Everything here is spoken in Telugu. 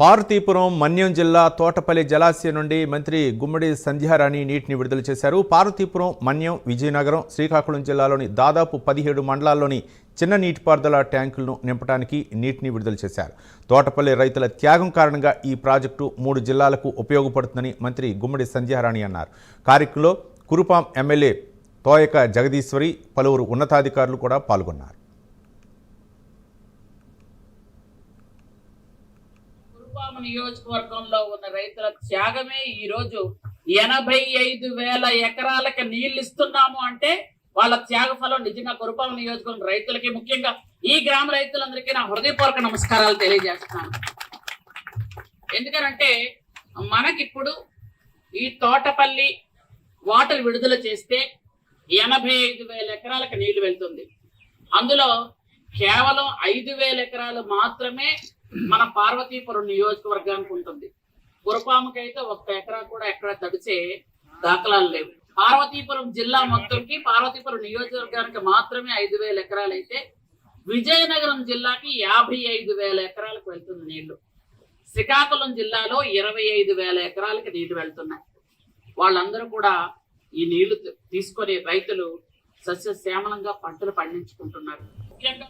పార్వతీపురం మన్యం జిల్లా తోటపల్లి జలాశయం నుండి మంత్రి గుమ్మడి సంధ్యారాణి నీటిని విడుదల చేశారు. పార్వతీపురం మన్యం విజయనగరం శ్రీకాకుళం జిల్లాలోని దాదాపు పదిహేడు మండలాల్లోని చిన్న నీటిపారుదల ట్యాంకులను నింపడానికి నీటిని విడుదల చేశారు. తోటపల్లి రైతుల త్యాగం కారణంగా ఈ ప్రాజెక్టు మూడు జిల్లాలకు ఉపయోగపడుతుందని మంత్రి గుమ్మడి సంధ్యారాణి అన్నారు. కార్యక్రమంలో కురుపాం ఎమ్మెల్యే తోయక జగదీశ్వరి పలువురు ఉన్నతాధికారులు కూడా పాల్గొన్నారు. కురుపామ నియోజకవర్గంలో ఉన్న రైతుల త్యాగమే ఈ రోజు ఎనభై ఐదు వేల ఎకరాలకి నీళ్ళు ఇస్తున్నాము అంటే వాళ్ళ త్యాగ ఫలం నిజంగా కురుపామ నియోజకవర్గం రైతులకి ముఖ్యంగా ఈ గ్రామ రైతులందరికీ నా హృదయపూర్వక నమస్కారాలు తెలియజేస్తున్నాను. ఎందుకనంటే మనకిప్పుడు ఈ తోటపల్లి వాటర్ విడుదల చేస్తే ఎనభై ఐదు వేల ఎకరాలకు నీళ్ళు వెళ్తుంది. అందులో కేవలం ఐదు వేల ఎకరాలు మాత్రమే మన పార్వతీపురం నియోజకవర్గానికి ఉంటుంది. గురపాముకైతే ఒక్క ఎకరా కూడా ఎక్కడ తడిచే దాఖలాలు లేవు. పార్వతీపురం జిల్లా మొత్తంకి పార్వతీపురం నియోజకవర్గానికి మాత్రమే ఐదు వేల ఎకరాలు అయితే విజయనగరం జిల్లాకి యాభై ఐదు వేల ఎకరాలకు వెళ్తుంది నీళ్ళు. శ్రీకాకుళం జిల్లాలో ఇరవై ఐదు వేల ఎకరాలకి నీళ్ళు వెళ్తున్నాయి. వాళ్ళందరూ కూడా ఈ నీళ్ళు తీసుకొని రైతులు సస్యశ్యామలంగా పంటలు పండించుకుంటున్నారు. ముఖ్యంగా